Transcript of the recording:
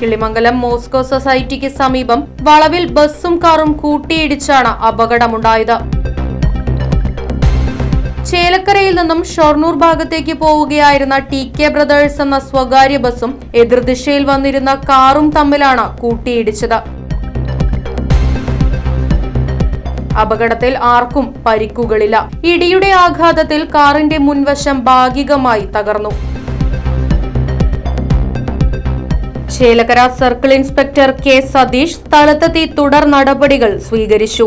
Killimangalam Moscow സൊസൈറ്റിക്ക് സമീപം വളവിൽ ബസ്സും കാറും കൂട്ടിയിടിച്ചാണ് അപകടമുണ്ടായത്. ചേലക്കരയിൽ നിന്നും ഷൊർണൂർ ഭാഗത്തേക്ക് പോവുകയായിരുന്ന ടി കെ ബ്രദേഴ്സ് എന്ന സ്വകാര്യ ബസ്സും എതിർദിശയിൽ വന്നിരുന്ന കാറും തമ്മിലാണ് കൂട്ടിയിടിച്ചത്. അപകടത്തിൽ ആർക്കും പരിക്കുകളില്ല. ഇടിയുടെ ആഘാതത്തിൽ കാറിന്റെ മുൻവശം ഭാഗികമായി തകർന്നു. Chelakkara circle inspector K Satheesh സ്ഥലത്തെത്തി തുടർ നടപടികൾ സ്വീകരിച്ചു